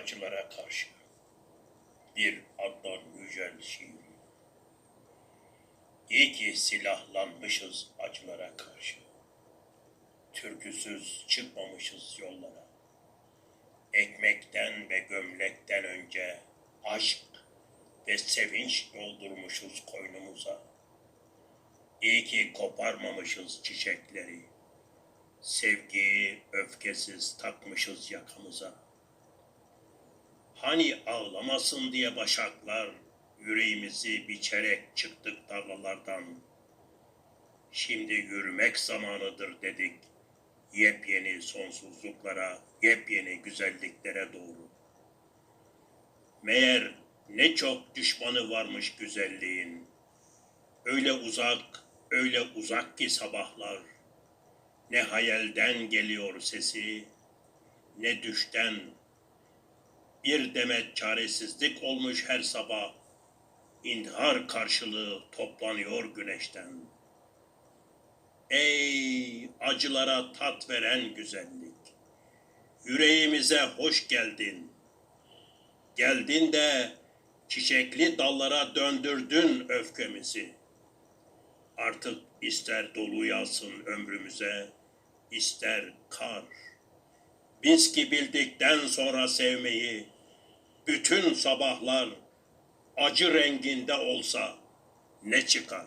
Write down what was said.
acılara karşı bir Adnan Yücel şiiri. İyi ki silahlanmışız acılara karşı. Türküsüz çıkmamışız yollara. Ekmekten ve gömlekten önce aşk ve sevinç doldurmuşuz koynumuza. İyi ki koparmamışız çiçekleri. Sevgiyi öfkesiz takmışız yakamıza. Hani ağlamasın diye başaklar yüreğimizi biçerek çıktık tarlalardan. Şimdi yürümek zamanıdır dedik. Yepyeni sonsuzluklara, yepyeni güzelliklere doğru. Meğer ne çok düşmanı varmış güzelliğin. Öyle uzak, öyle uzak ki sabahlar. Ne hayalden geliyor sesi, ne düşten. Bir demet çaresizlik olmuş her sabah. İntihar karşılığı toplanıyor güneşten. Ey acılara tat veren güzellik. Yüreğimize hoş geldin. Geldin de çiçekli dallara döndürdün öfkemizi. Artık ister dolu yağsın ömrümüze, ister kar. Biz ki bildikten sonra sevmeyi, bütün sabahlar acı renginde olsa ne çıkar?